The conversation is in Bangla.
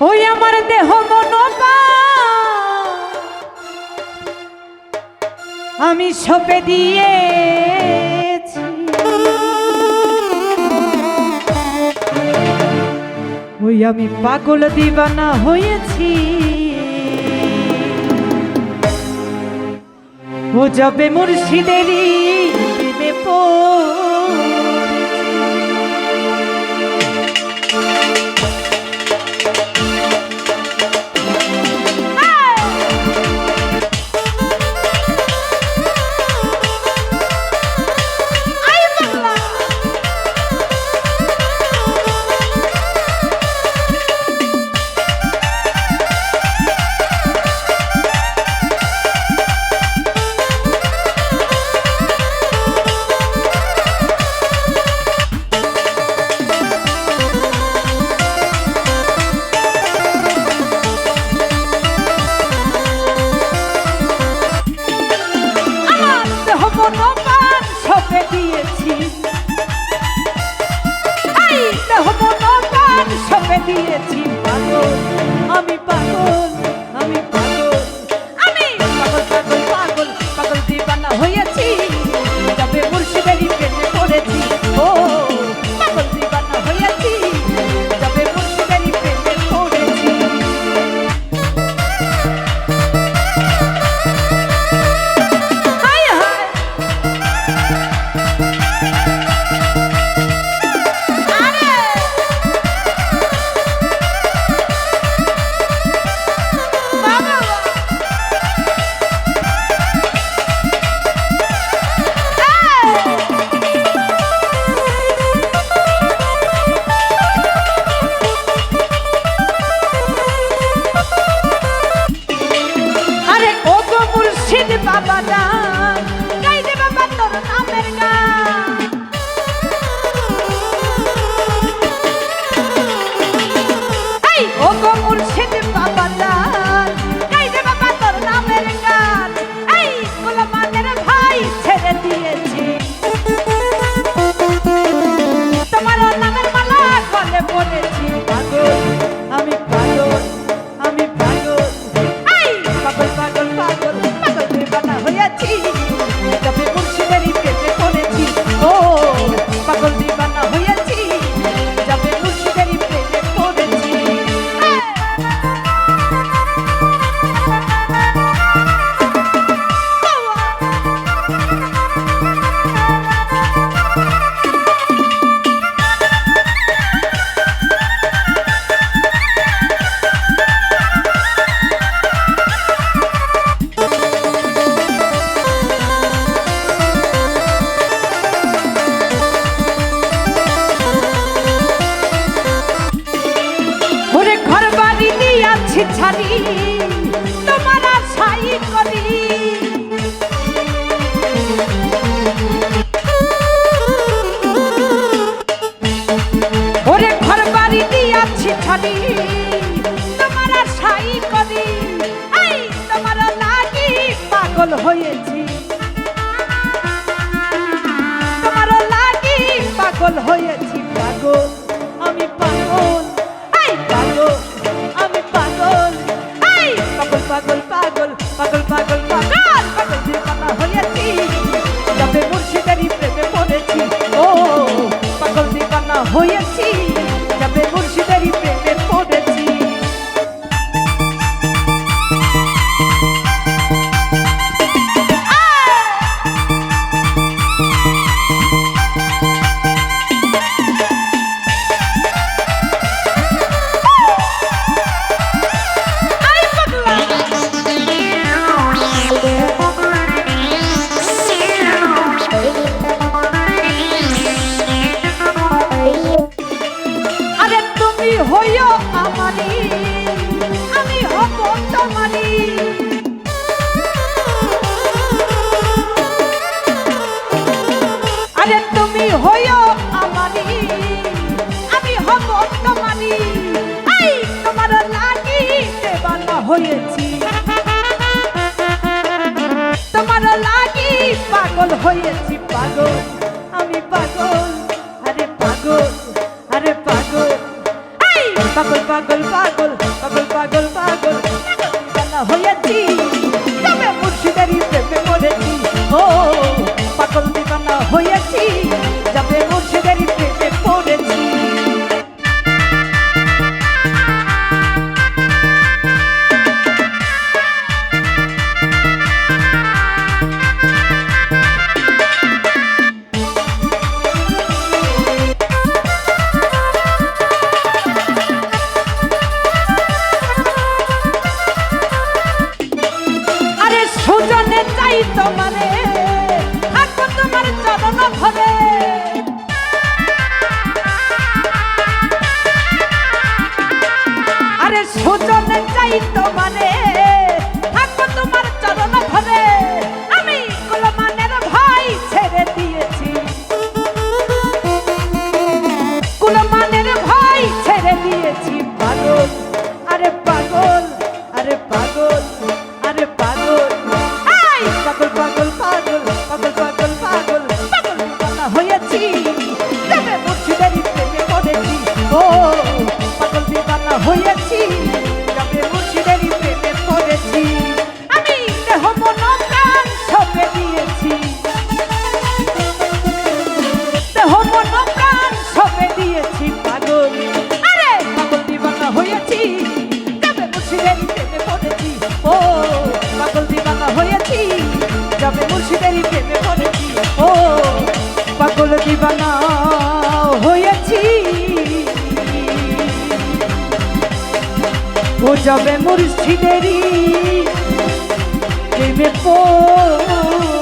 ওই আমার দেহ মন আমি সপে দিয়েছি। ওই আমি পাগল দিবানা হয়েছি। ও যাবে মুর্শিদেরি পড়ে। কাছে ছাড়িয়ে হয়েছি। তোমার লাগি পাগল হয়েছি, পাগল। আমি পাগল, আরে পাগল আরে পাগল। পাগল পাগল পাগল পাগল পাগল। পাগল হয়েছি, তবে মুর্শিদারি প্রেমে পড়েছি। ও, পাগল দিবানা হয়েছি, যাবে যাবে মুর্শিদেরি প্রেমে পড়েছি